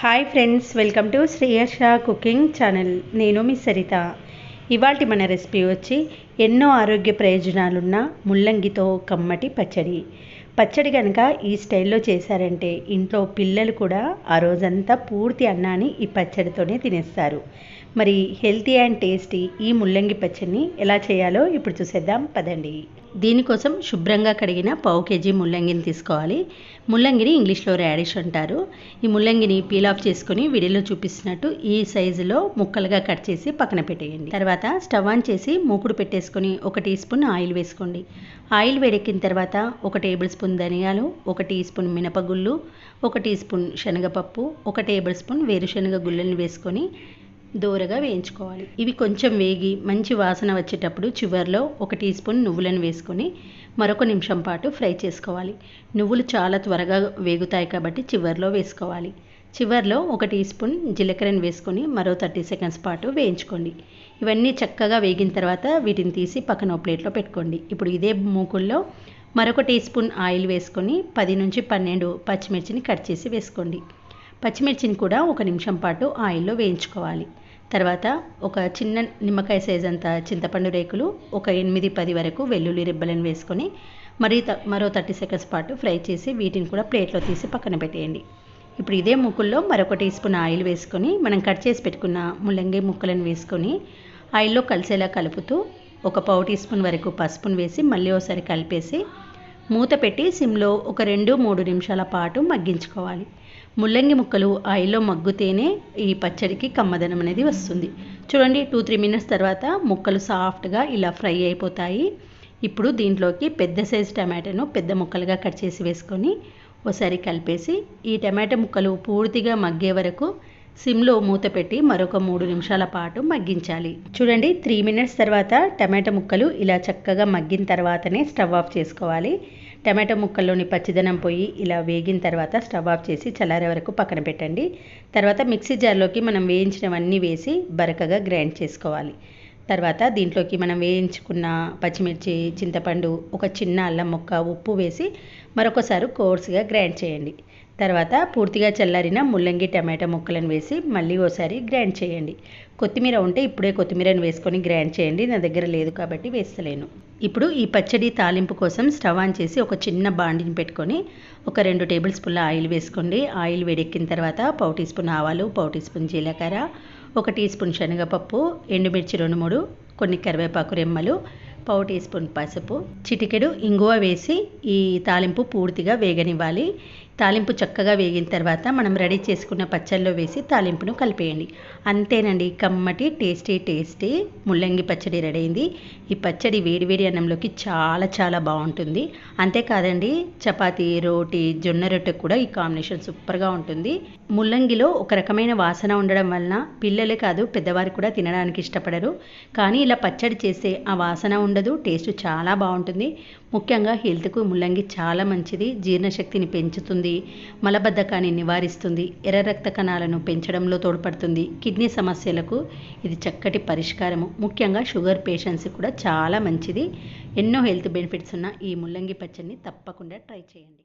Hi friends welcome to Shreyasha cooking channel నేను మీ సరిత. ఇవాటి మన రెసిపీ వచ్చి ఎన్నో ఆరోగ్య ప్రయోజనాలున్న ముల్లంగితో కమ్మటి పచ్చడి. పచ్చడి కనుక ఈ స్టైల్లో చేశారంటే ఇంట్లో పిల్లలు కూడా ఆ రోజంతా పూర్తి అన్నాన్ని ఈ పచ్చడితోనే తినేస్తారు. మరి హెల్తీ అండ్ టేస్టీ ఈ ముల్లంగి పచ్చడిని ఎలా చేయాలో ఇప్పుడు చూసేద్దాం పదండి. దీనికోసం శుభ్రంగా కడిగిన పావు కేజీ ముల్లంగిని తీసుకోవాలి. ముల్లంగిని ఇంగ్లీష్లో రాడిష్ అంటారు. ఈ ముల్లంగిని పీల్ ఆఫ్ చేసుకుని వీడియోలో చూపిస్తున్నట్టు ఈ సైజులో ముక్కలుగా కట్ చేసి పక్కన పెట్టేయండి. తర్వాత స్టవ్ ఆన్ చేసి మూకుడు పెట్టేసుకొని ఒక టీ స్పూన్ ఆయిల్ వేసుకోండి. ఆయిల్ వేడెక్కిన తర్వాత ఒక టేబుల్ స్పూన్ ధనియాలు ఒక టీ స్పూన్ మినపగుళ్ళు ఒక టీ స్పూన్ శనగపప్పు ఒక టేబుల్ స్పూన్ వేరుశనగ గుళ్ళని వేసుకొని దూరగా వేయించుకోవాలి. ఇవి కొంచెం వేగి మంచి వాసన వచ్చేటప్పుడు చివరిలో ఒక టీ స్పూన్ నువ్వులను వేసుకొని మరొక నిమిషం పాటు ఫ్రై చేసుకోవాలి. నువ్వులు చాలా త్వరగా వేగుతాయి కాబట్టి చివరిలో వేసుకోవాలి. చివరిలో ఒక టీ స్పూన్ జీలకర్రను వేసుకొని మరో థర్టీ సెకండ్స్ పాటు వేయించుకోండి. ఇవన్నీ చక్కగా వేగిన తర్వాత వీటిని తీసి పక్కన ప్లేట్లో పెట్టుకోండి. ఇప్పుడు ఇదే మూకుల్లో మరొక టీ స్పూన్ ఆయిల్ వేసుకొని పది నుంచి పన్నెండు పచ్చిమిర్చిని కట్ చేసి వేసుకోండి. పచ్చిమిర్చిని కూడా ఒక నిమిషం పాటు ఆయిల్లో వేయించుకోవాలి. తర్వాత ఒక చిన్న నిమ్మకాయ సైజ్ అంత చింతపండు రేకులు ఒక ఎనిమిది పది వరకు వెల్లుల్లి రిబ్బలను వేసుకొని మరీ మరో థర్టీ సెకండ్స్ పాటు ఫ్రై చేసి వీటిని కూడా ప్లేట్లో తీసి పక్కన పెట్టేయండి. ఇప్పుడు ఇదే ముక్కుల్లో మరొక టీ స్పూన్ ఆయిల్ వేసుకొని మనం కట్ చేసి పెట్టుకున్న ముల్లంగి ముక్కలను వేసుకొని ఆయిల్లో కలిసేలా కలుపుతూ ఒక పావు టీ స్పూన్ వరకు పసుపును వేసి మళ్ళీ ఒకసారి కలిపేసి మూత పెట్టి సిమ్లో ఒక రెండు మూడు నిమిషాల పాటు మగ్గించుకోవాలి. ముల్లంగి ముక్కలు ఆయిల్లో మగ్గుతేనే ఈ పచ్చడికి కమ్మదనం అనేది వస్తుంది. చూడండి టూ త్రీ మినిట్స్ తర్వాత ముక్కలు సాఫ్ట్గా ఇలా ఫ్రై అయిపోతాయి. ఇప్పుడు దీంట్లోకి పెద్ద సైజు టమాటాను పెద్ద ముక్కలుగా కట్ చేసి వేసుకొని ఒకసారి కలిపేసి ఈ టమాటా ముక్కలు పూర్తిగా మగ్గే వరకు సిమ్లో మూత పెట్టి మరొక మూడు నిమిషాల పాటు మగ్గించాలి. చూడండి త్రీ మినిట్స్ తర్వాత టమాటా ముక్కలు ఇలా చక్కగా మగ్గిన తర్వాతనే స్టవ్ ఆఫ్ చేసుకోవాలి. టమాటో ముక్కల్లోని పచ్చిదనం పోయి ఇలా వేగిన తర్వాత స్టవ్ ఆఫ్ చేసి చల్లారే వరకు పక్కన పెట్టండి. తర్వాత మిక్సీ జార్లోకి మనం వేయించినవన్నీ వేసి బరకగా గ్రైండ్ చేసుకోవాలి. తర్వాత దీంట్లోకి మనం వేయించుకున్న పచ్చిమిర్చి చింతపండు ఒక చిన్న అల్లం ముక్క ఉప్పు వేసి మరొకసారి కోర్స్గా గ్రైండ్ చేయండి. తర్వాత పూర్తిగా చల్లారిన ముల్లంగి టమాటా ముక్కలను వేసి మళ్ళీ ఓసారి గ్రైండ్ చేయండి. కొత్తిమీర ఉంటే ఇప్పుడే కొత్తిమీరను వేసుకొని గ్రైండ్ చేయండి. నా దగ్గర లేదు కాబట్టి వేస్తలేను. ఇప్పుడు ఈ పచ్చడి తాలింపు కోసం స్టవ్ ఆన్ చేసి ఒక చిన్న బాండిని పెట్టుకొని ఒక రెండు టేబుల్ స్పూన్ల ఆయిల్ వేసుకోండి. ఆయిల్ వేడెక్కిన తర్వాత పావు టీ స్పూన్ ఆవాలు పావు టీ స్పూన్ జీలకర్ర ఒక టీ స్పూన్ శనగపప్పు ఎండుమిర్చి రెండు మూడు కొన్ని కరివేపాకు రెమ్మలు పావు టీ స్పూన్ పసుపు చిటికెడు ఇంగువ వేసి ఈ తాలింపు పూర్తిగా వేగనివ్వాలి. తాలింపు చక్కగా వేగిన తర్వాత మనం రెడీ చేసుకున్న పచ్చళ్ళలో వేసి తాలింపును కలిపేయండి. అంతేనండి కమ్మటి టేస్టీ టేస్టీ ముల్లంగి పచ్చడి రెడీ అయింది. ఈ పచ్చడి వేడివేడి అన్నంలోకి చాలా చాలా బాగుంటుంది. అంతేకాదండి చపాతీ రోటీ జొన్న రొట్టె కూడా ఈ కాంబినేషన్ సూపర్గా ఉంటుంది. ముల్లంగిలో ఒక రకమైన వాసన ఉండడం వలన పిల్లలే కాదు పెద్దవారు కూడా తినడానికి ఇష్టపడరు. కానీ ఇలా పచ్చడి చేస్తే ఆ వాసన ఉండదు టేస్ట్ చాలా బాగుంటుంది. ముఖ్యంగా హెల్త్కు ముల్లంగి చాలా మంచిది జీర్ణశక్తిని పెంచుతుంది మలబద్ధకాన్ని నివారిస్తుంది ఎర్ర రక్త కణాలను పెంచడంలో తోడ్పడుతుంది. కిడ్నీ సమస్యలకు ఇది చక్కటి పరిష్కారము. ముఖ్యంగా షుగర్ పేషెంట్స్కి కూడా చాలా మంచిది. ఎన్నో హెల్త్ బెనిఫిట్స్ ఉన్న ఈ ముల్లంగి పచ్చడిని తప్పకుండా ట్రై చేయండి.